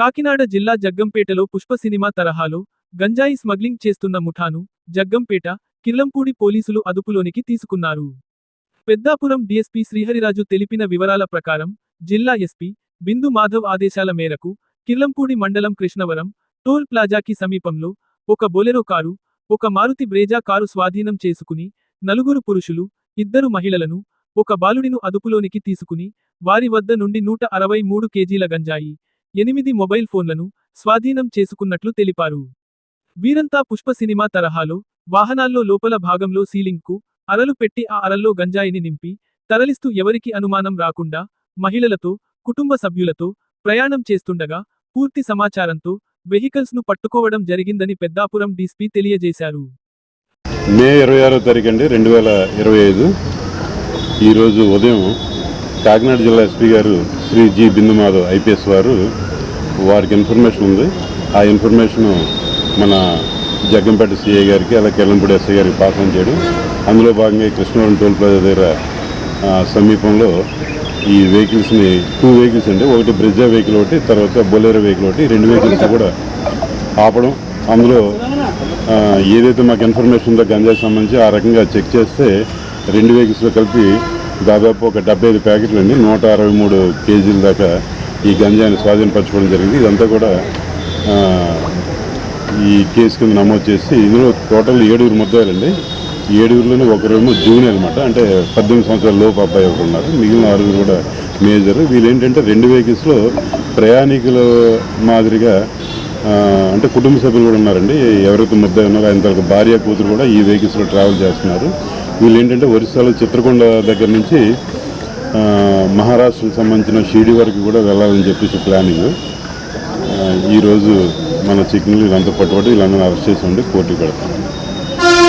కాకినాడ జిల్లా జగ్గంపేటలో పుష్ప సినిమా తరహాలో గంజాయి స్మగ్లింగ్ చేస్తున్న ముఠాను జగ్గంపేట కిల్లంపూడి పోలీసులు అదుపులోనికి తీసుకున్నారు. పెద్దాపురం డీఎస్పీ శ్రీహరిరాజు తెలిపిన వివరాల ప్రకారం జిల్లా ఎస్పీ బిందు మాధవ్ ఆదేశాల మేరకు కిల్లంపూడి మండలం కృష్ణవరం టోల్ ప్లాజాకి సమీపంలో ఒక బొలెరో కారు ఒక మారుతి బ్రేజా కారు స్వాధీనం చేసుకుని నలుగురు పురుషులు ఇద్దరు మహిళలను ఒక బాలుడిను అదుపులోనికి తీసుకుని వారి వద్ద నుండి నూట అరవై మూడు కేజీల గంజాయి ఎనిమిది మొబైల్ ఫోన్లను స్వాధీనం చేసుకున్నట్లు తెలిపారు. వీరంతా పుష్ప సినిమా తరహాలో వాహనాల్లో లోపల భాగంలో సీలింగ్కు అరలు పెట్టి ఆ అరల్లో గంజాయిని నింపి తరలిస్తూ ఎవరికి అనుమానం రాకుండా మహిళలతో కుటుంబ సభ్యులతో ప్రయాణం చేస్తుండగా పూర్తి సమాచారంతో వెహికల్స్ను పట్టుకోవడం జరిగిందని పెద్దాపురం డీస్పీ తెలియజేశారు. మే ఇరవై ఆరో తారీఖు అండి రెండు వేల ఇరవై ఐదు. ఈరోజు ఉదయం కాకినాడ జిల్లా ఎస్పీ గారు శ్రీ జి బిందు మాధవ్ ఐపీఎస్ వారు వారికి ఇన్ఫర్మేషన్ ఉంది. ఆ ఇన్ఫర్మేషన్ మన జగ్గంపేట సిఐ గారికి అలాగే కెల్లంపూడి ఎస్ఐ గారికి పాసం చేయడం. అందులో భాగంగా కృష్ణవరం టోల్ ప్లాజా దగ్గర సమీపంలో ఈ వెహికల్స్ని టూ వెహికల్స్ అండి. ఒకటి బ్రిడ్జా వెహికల్ ఒకటి తర్వాత బొలేరో వెహికల్ ఒకటి. రెండు వెహికల్స్ కూడా ఆపడం. అందులో ఏదైతే మాకు ఇన్ఫర్మేషన్ ఉందో గంజాకి సంబంధించి ఆ రకంగా చెక్ చేస్తే రెండు వెహికల్స్లో కలిపి దాదాపు ఒక డెబ్బై ఐదు ప్యాకెట్లు అండి నూట అరవై మూడు కేజీల దాకా ఈ గంజాయిని స్వాధీనపరచుకోవడం జరిగింది. ఇదంతా కూడా ఈ కేసు కింద నమోదు చేసి ఇందులో టోటల్ ఏడుగురు ముద్దాయిలండి. ఏడుగురులోనే ఒకరేమో జూనియర్ అనమాట అంటే పద్దెనిమిది సంవత్సరాల లోపు అబ్బాయి ఒకరు ఉన్నారు. మిగిలిన ఆరుగురు కూడా మేజర్. వీళ్ళు ఏంటంటే రెండు వెహికల్స్లో ప్రయాణికుల మాదిరిగా అంటే కుటుంబ సభ్యులు కూడా ఉన్నారండి. ఎవరైతే ముద్దాయి ఉన్నారో ఆయన తరగతి భార్య కూతురు కూడా ఈ వెహికల్స్లో ట్రావెల్ చేస్తున్నారు. వీళ్ళు ఏంటంటే ఒరిస్సాలో చిత్రకొండ దగ్గర నుంచి మహారాష్ట్రకు సంబంధించిన షిరిడి వరకు కూడా వెళ్ళాలని చెప్పేసి ప్లానింగ్. ఈరోజు మన చికెన్లు వీళ్ళంతా పట్టుబడి వీళ్ళందరూ అరెస్ట్ చేసి ఉండి కోర్టుకు పెడతాం.